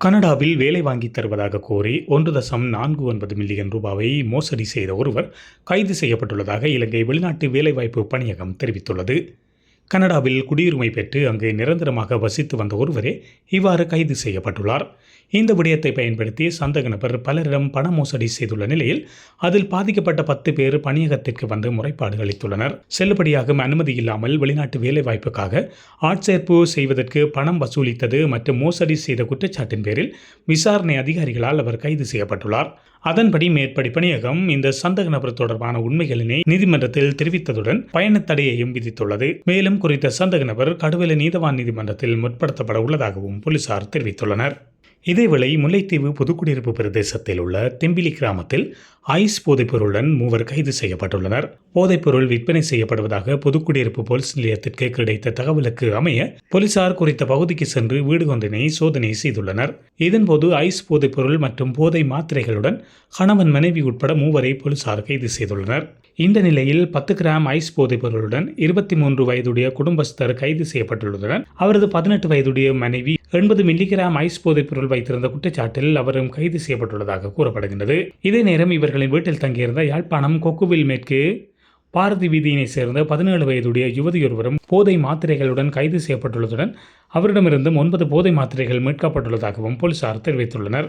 கனடாவில் வேலை வாங்கி தருவதாக கோரி ஒன்று தசம் நான்கு ஒன்பது மில்லியன் ரூபாவை மோசடி செய்த ஒருவர் கைது செய்யப்பட்டுள்ளதாக இலங்கை வெளிநாட்டு வேலைவாய்ப்பு பணியகம் தெரிவித்துள்ளது. கனடாவில் குடியுரிமை பெற்று அங்கு நிரந்தரமாக வசித்து வந்த ஒருவரே இவ்வாறு கைது செய்யப்பட்டுள்ளார். இந்த விடயத்தை பயன்படுத்தி சந்தக நபர் பலரிடம் பண மோசடி செய்துள்ள நிலையில் அதில் பாதிக்கப்பட்ட பத்து பேர் பணியகத்திற்கு வந்து முறைப்பாடு அளித்துள்ளனர் செல்லுபடியாகும் அனுமதி இல்லாமல் வெளிநாட்டு வேலைவாய்ப்புக்காக ஆட்சேர்ப்பு செய்வதற்கு பணம் வசூலித்தது மற்றும் மோசடி செய்த குற்றச்சாட்டின் பேரில் விசாரணை அதிகாரிகளால் அவர் கைது செய்யப்பட்டுள்ளார். அதன்படி மேற்படி பணியகம் இந்த சந்தக நபர் தொடர்பான உண்மைகளினை நீதிமன்றத்தில் தெரிவித்ததுடன் பயணத் தடையையும் விதித்துள்ளது. மேலும் குறித்த சந்தக நபர் கடுவல நீதவான் நீதிமன்றத்தில் முற்படுத்தப்பட உள்ளதாகவும் போலீசார் தெரிவித்துள்ளனர். இதேவேளை முல்லைத்தீவு புதுக்குடியிருப்பு பிரதேசத்தில் உள்ள திம்பிலி கிராமத்தில் ஐஸ் போதைப்பொருளுடன் மூவர் கைது செய்யப்பட்டுள்ளனர். போதைப்பொருள் விற்பனை செய்யப்படுவதாக புதுக்குடியிருப்பு போலீஸ் நிலையத்திற்கு கிடைத்த தகவலுக்கு அமைய போலீசார் குறித்த பகுதிக்கு சென்று வீடு ஒன்றினை சோதனை செய்துள்ளனர். இதன்போது ஐஸ் போதைப்பொருள் மற்றும் போதை மாத்திரைகளுடன் கணவன் மனைவி உட்பட மூவரை போலீசார் கைது செய்துள்ளனர். இந்த நிலையில் பத்து கிராம் ஐஸ் போதைப்பொருளுடன் இருபத்தி மூன்று வயதுடைய குடும்பஸ்தர் கைது செய்யப்பட்டுள்ளதுடன் அவரது பதினெட்டு வயதுடைய மனைவி எண்பது மில்லிகிராம் ஐஸ் போதைப்பொருள் வைத்திருந்த குற்றச்சாட்டில் அவரும் கைது செய்யப்பட்டுள்ளதாக கூறப்படுகின்றது. இதே நேரம் இவர்களின் வீட்டில் தங்கியிருந்த யாழ்ப்பாணம் கொக்குவில் மேற்கு பாரதி வீதியினை சேர்ந்த பதினேழு வயதுடைய யுவதியொருவரும் போதை மாத்திரைகளுடன் கைது செய்யப்பட்டுள்ளதுடன் அவரிடமிருந்தும் ஒன்பது போதை மாத்திரைகள் மீட்கப்பட்டுள்ளதாகவும் போலீசார் தெரிவித்துள்ளனர்.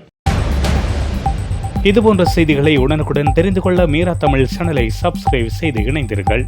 இதுபோன்ற செய்திகளை உடனுக்குடன் தெரிந்து கொள்ள மீரா தமிழ் சேனலை சப்ஸ்கிரைப் செய்து இணைந்தீர்கள்